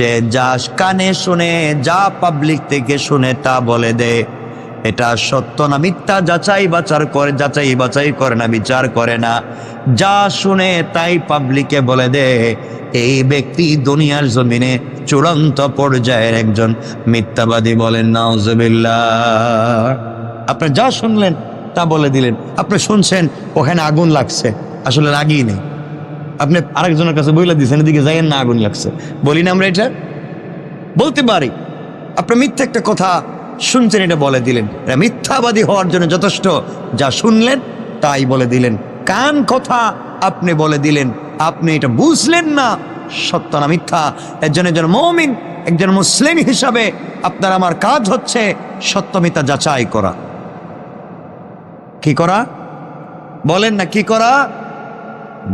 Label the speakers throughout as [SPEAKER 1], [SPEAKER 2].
[SPEAKER 1] সে যা কানে শুনে, যা পাবলিক থেকে শুনে তা বলে দে। এটা সত্য না মিথ্যা, যাচাই বাচার করে, যাচাই বাছাই করে না, বিচার করে না। যা শুনে তাই পাবলিকে বলে দে। এই ব্যক্তি দুনিয়ার জমিনে চূড়ান্ত পর্যায়ের একজন মিথ্যাবাদী বলেন, নাউজুবিল্লাহ। আপনি যা শুনলেন তা বলে দিলেন। আপনি শুনছেন, ওখানে আগুন লাগছে। আসলে লাগিয়ে নেই। আপনি আরেকজনের কাছে বইলা দিয়েছেন এদিকে যাইয়েন না, আগুন লাগছে। বলি না আমরা এটা? বলতে পারি। আপনি মিথ্যা একটা কথা শুনছেন, এটা বলে দিলেন। মিথ্যাবাদী হওয়ার জন্য যথেষ্ট। যা শুনলেন, তাই বলে দিলেন। কান কথা আপনি বলে দিলেন। আপনি এটা বুঝলেন না, সত্য না মিথ্যা। একজন একজন মমিন, একজন মুসলিম হিসাবে আপনার আমার কাজ হচ্ছে সত্য মিথ্যা যাচাই করা। কি করা? বলেন না কি করা?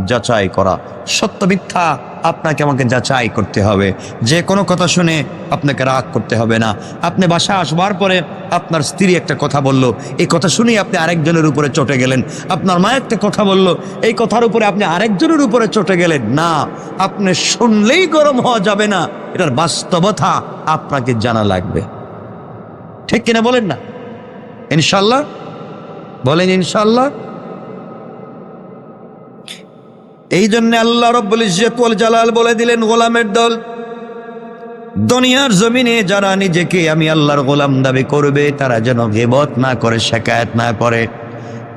[SPEAKER 1] যাচাই করা। সত্য মিথ্যা আপনাকে আমাকে যাচাই করতে হবে। যে কোনো কথা শুনে আপনাকে রাগ করতে হবে না। আপনি বাসা আসবার পরে আপনার স্ত্রী একটা কথা বলল। এই কথা শুনেই আপনি আরেকজনের উপরে চটে গেলেন। আপনার মা একটা কথা বলল। এই কথার উপরে আপনি আরেকজনের উপরে চটে গেলেন। না, আপনি শুনলেই গরম হওয়া যাবে না। এটার বাস্তবতা আপনাকে জানা লাগবে। ঠিক কিনা বলেন না? ইনশাল্লাহ? বলেন ইনশাল্লাহ? এই জন্য আল্লাহ রব্বুল ইজ্জতুল জালাল বলে দিলেন, গোলামের দল, দুনিয়ার জমিনে যারা নিজেকে আমি আল্লাহর গোলাম দাবি করবে, তারা যেন গেবত না করে, শেখায়ত না করে।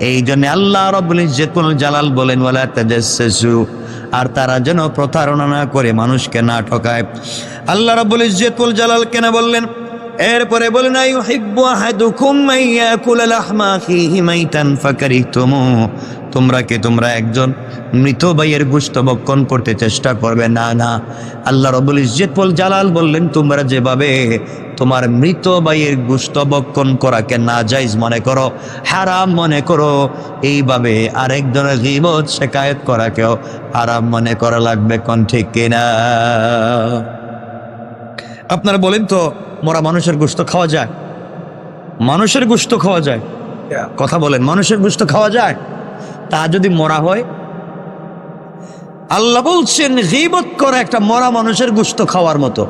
[SPEAKER 1] এই জন্য আল্লাহ রব্বুল ইজ্জতুল জালাল বলেন, ওয়ালা তাজাসসু আর তারা যেন প্রতারণা না করে, মানুষকে না ঠকায়। আল্লাহ রব্বুল ইজ্জতুল জালাল কেন বললেন, এরপরে বলেন, আইয়ুহিব্বু আহাদুকুম মাইয়াকুলা লাহমা আখিহি মাইতান ফাকারিহতুমু তোমরা কি? তোমরা একজন মৃত ভাইয়ের গুস্ত বক্ষণ করতে চেষ্টা করবে। না না। আল্লাহ রবুল ইজ্জতুল জালাল বললেন তোমরা যেভাবে তোমার মৃত ভাইয়ের গুস্ত বক্ষণ করাকে না যাইজ মনে করো হারাম মনে করো এইভাবে আরেকজনের গিবত শেখায়ত করাকেও হারাম মনে করা লাগবে কোন ঠিক কিনা আপনারা বলেন তো মরা মানুষের গোস্ত খাওয়া যায়? মানুষের গোস্ত খাওয়া যায়? কথা বলেন মানুষের গোস্ত খাওয়া যায়? তা যদি মরা হয়? আল্লাহ বলছেন, গিবত করে একটা মরা মানুষের গুস্ত খাওয়ার মতো।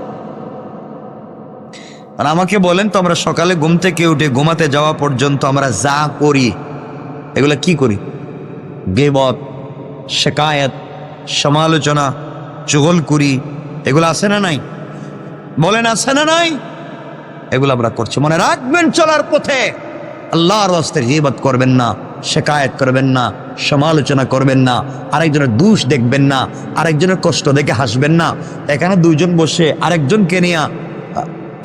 [SPEAKER 1] আর আমাকে বলেন তো আমরা সকালে ঘুম থেকে উঠে ঘুমাতে যাওয়া পর্যন্ত আমরা যা করি, এগুলো কি করি? গেবত, শেকায়ত, সমালোচনা চুগলকুরি এগুলো আছে না নাই? বলেন, আছে না নাই? এগুলো আমরা করছি। মনে রাখবেন, চলার পথে। আল্লাহর রাস্তায় হিবত করবেন না, শেকায়ত করবেন না। সমালোচনা করবেন না, আরেকজনের দুষ দেখবেন না, আরেকজনের কষ্ট দেখে হাসবেন না। এখানে দুইজন বসে আরেকজনকে নিয়ে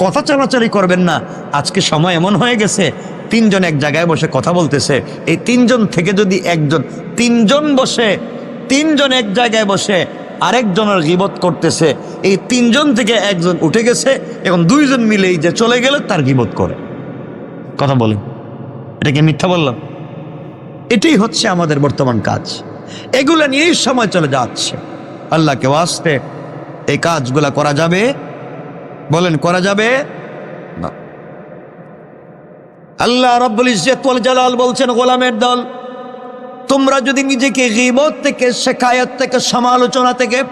[SPEAKER 1] কথা চালাচালি করবেন না। আজকে সময় এমন হয়ে গেছে, তিনজন এক জায়গায় বসে কথা বলতেছে। এই তিনজন থেকে যদি একজন, তিনজন বসে, তিনজন এক জায়গায় বসে আরেকজনের গিবত করতেছে, এই তিনজন থেকে একজন উঠে গেছে এখন দুইজন মিলেই যে চলে গেলে তার গিবত করে। কথা বলেন। এটা কি মিথ্যা বললাম? এটাই হচ্ছে আমাদের বর্তমান কাজ। এগুলো নিয়েই সময় চলে যাচ্ছে। আল্লাহকে ওয়াস্তে এই কাজগুলা করা যাবে? বলেন, করা যাবে? আল্লাহ রব্বুল ইজ্জতুল জালাল বলছেন, গোলামের দল, তোমরা যদি নিজেকে গিবত থেকে, শেখায়ত থেকে, সমালোচনা থেকে,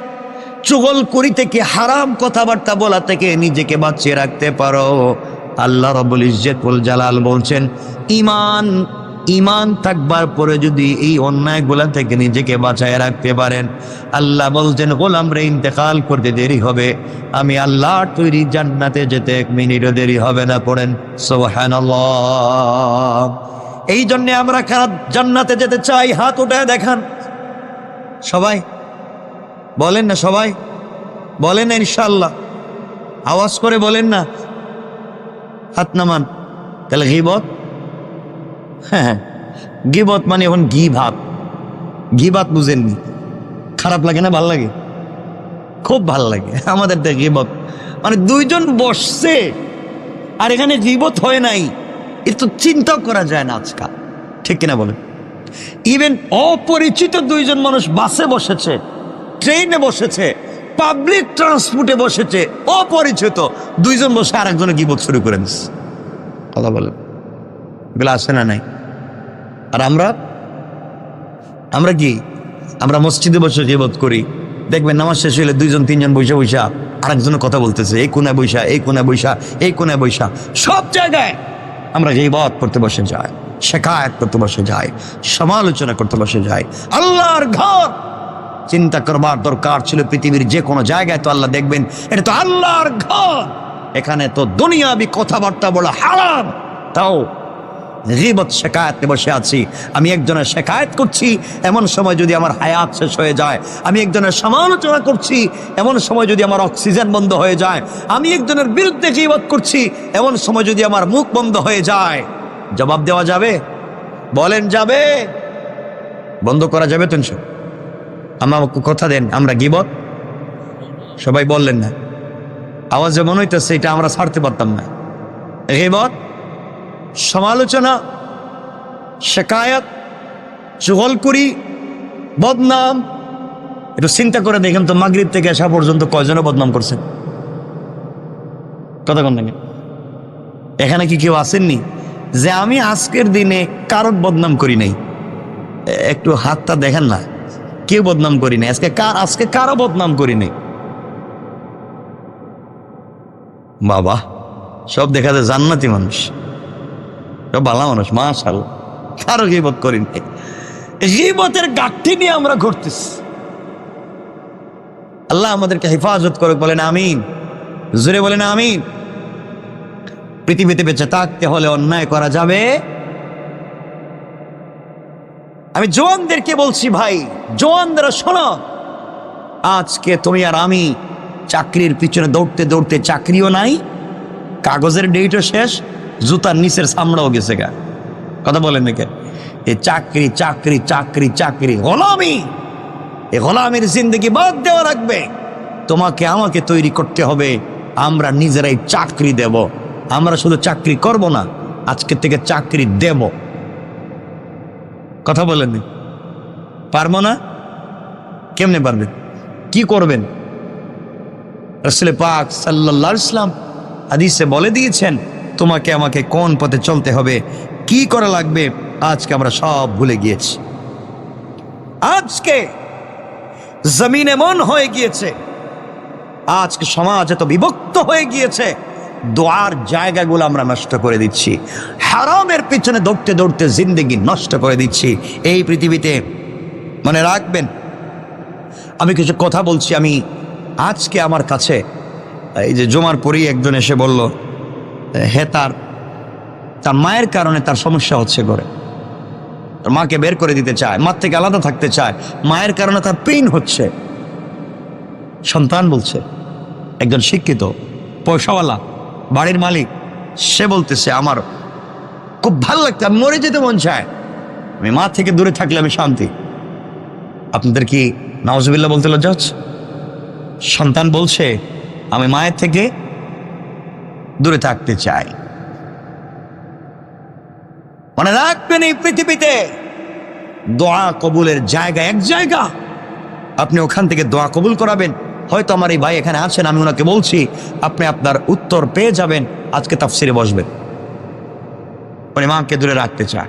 [SPEAKER 1] চুগল করি থেকে, হারাম কথাবার্তা বলা থেকে নিজেকে বাঁচিয়ে রাখতে পারো। আল্লাহ রবুল ইজ্জতুল জালাল বলছেন ইমান ইমান থাকবার পরে যদি এই অন্যায়গুলা থেকে নিজেকে বাঁচায় রাখতে পারেন, আল্লাহ বলছেন, গোলাম রে, ইন্তেকাল করতে দেরি হবে। আমি আল্লাহ তৈরি জান্নাতে যেতে এক মিনিটও দেরি হবে না। পড়েন সোহান এই জন্যে আমরা খারাপ জান্নাতে যেতে চাই? হাত উঠায় দেখান। সবাই? বলেন না সবাই? বলেন না ইনশাল্লাহ আওয়াজ করে বলেন না। হাত নামান। তাহলে গিবত? হ্যাঁ হ্যাঁ। গিবত মানে এখন ঘি ভাত। ঘি ভাত বুঝেননি খারাপ লাগে না, ভালো লাগে? খুব ভালো লাগে, আমাদের তো গিবত। মানে দুইজন বসছে, আর এখানে গিবত হয় নাই। এটা তো চিন্তাও করা যায় না আজকাল। ঠিক কিনা বলেন? ইভেন অপরিচিত দুইজন মানুষ বাসে বসেছে, ট্রেনে বসেছে পাবলিক ট্রান্সপোর্টে বসেছে, অপরিচিত। দুইজন বসে আরেকজনে গিবত শুরু করে দিচ্ছে কথা বলেন? এগুলো আসে না নাই? আর আমরা? আমরা কি? আমরা মসজিদে বসে গিবত করি। দেখবেন নামাজ শেষ হইলে দুইজন, তিনজন বসে বসে আরেকজনের কথা বলতেছে, এই কোনায় বৈশা এই কোনায় বৈশা এই কোনায় বৈশা সব জায়গায় আমরা গিবত করতে বসে যাই, শেখায়ত করতে বসে যাই, সমালোচনা করতে বসে যাই, আল্লাহর ঘর চিন্তা করবার দরকার ছিল পৃথিবীর যে কোনো জায়গায় তো আল্লাহ দেখবেন, এটা তো আল্লাহর ঘর। এখানে তো দুনিয়াবি কথাবার্তা বলা হারাম। তাও গিবত শেখায়তে বসে আছি। আমি একজনের শেখায়ত করছি, এমন সময় যদি আমার হায়াত শেষ হয়ে যায়, আমি একজনের সমালোচনা করছি, এমন সময় যদি আমার অক্সিজেন বন্ধ হয়ে যায়, আমি একজনের বিরুদ্ধে গিবত করছি, এমন সময় যদি আমার মুখ বন্ধ হয়ে যায়, জবাব দেওয়া যাবে? বলেন যাবে। বন্ধ করা যাবে তো? আমাকে কথা দেন, আমরা গিবত? সবাই বললেন না। আওয়াজ যেমন হইতেছে এটা আমরা ছাড়তে পারতাম না। গিবত? সমালোচনা, শেকায়ত চুগলকুরি বদনাম, একটু চিন্তা করে দেখেন তো মাগরিব থেকে আসা পর্যন্ত কয়জনে বদনাম করছেন কথা কন এখানে কি কেউ আসেননি? যে আমি আজকের দিনে কারোর বদনাম করি নাই। একটু হাতটা দেখেন না। কেউ বদনাম করি নাই। আজকে কার, আজকে কারও বদনাম করি নাই? বাবা, সব দেখা যায় জান্নাতি মানুষ। ভালো মানুষ মাশাল কারও গিবত করি নাই গিবতের গাঠি নিয়ে আমরা ঘুরতেছি। আল্লাহ আমাদেরকে হেফাজত করে বলেন আমিন। জোরে বলেন আমিন। পৃথিবীতে বেঁচে থাকতে হলে অন্যায় করা যাবে। আমি জোয়ানদেরকে বলছি, ভাই, জোয়ানদের শোনো। আজকে তুমি আর আমি চাকরির পিছনে দৌড়তে দৌড়তে চাকরিও নাই, কাগজের ডেটও শেষ জুতার নিচের সামড়াও গেছে গা। কথা বলেন নাকি এই চাকরি চাকরি চাকরি চাকরি, গোলামি। এ গোলামির জিন্দগি বাদ দেওয়া রাখবে তোমাকে, আমাকে তৈরি করতে হবে। আমরা নিজেরাই চাকরি দেব। আমরা শুধু চাকরি করব না, আজকে থেকে চাকরি দেব। কথা বলেননি পারব না? কেমনে পারবেন? কি করবেন? রসুল পাক সাল্লাহ ইসলাম হাদিসে বলে দিয়েছেন তোমাকে আমাকে কোন পথে চলতে হবে? কি করা লাগবে? আজকে আমরা সব ভুলে গিয়েছি। আজকে জমিন এমন হয়ে গিয়েছে। আজকে সমাজ এত বিভক্ত হয়ে গিয়েছে। দোয়ার জায়গাগুলো আমরা নষ্ট করে দিচ্ছি। হারামের পিছনে দৌড়তে দৌড়তে জিন্দগি নষ্ট করে দিচ্ছি। এই পৃথিবীতে মনে রাখবেন, আমি কিছু কথা বলছি, আমি আজকে আমার কাছে, এই যে জমার পরেই একজন এসে বলল হে তার তার মায়ের কারণে তার সমস্যা হচ্ছে তার মাকে বের করে দিতে চায়, মার থেকে আলাদা থাকতে চায়, মায়ের কারণে তার পেইন হচ্ছে। সন্তান বলছে, একজন শিক্ষিত, পয়সাওয়ালা, বাড়ির মালিক, সে বলতেছে, আমার খুব ভালো লাগতো আমি মরে যেতে মন চায়। আমি মা থেকে দূরে থাকলে আমি শান্তি। আপনাদের কি নওয়াজবিল্লা বলতে লজ্জা হচ্ছে? সন্তান বলছে, আমি মায়ের থেকে দূরে থাকতে চাই। মনে রাখবেন এই পৃথিবীতে দোয়া কবুলের জায়গা এক জায়গা। আপনি ওখান থেকে দোয়া কবুল করাবেন। হয়তো আমার এই ভাই এখানে আছেন, আমি ওনাকে বলছি, আপনি আপনার উত্তর পেয়ে যাবেন। আজকে তাফসিরে বসবেন। উনি মাকে দূরে রাখতে চায়।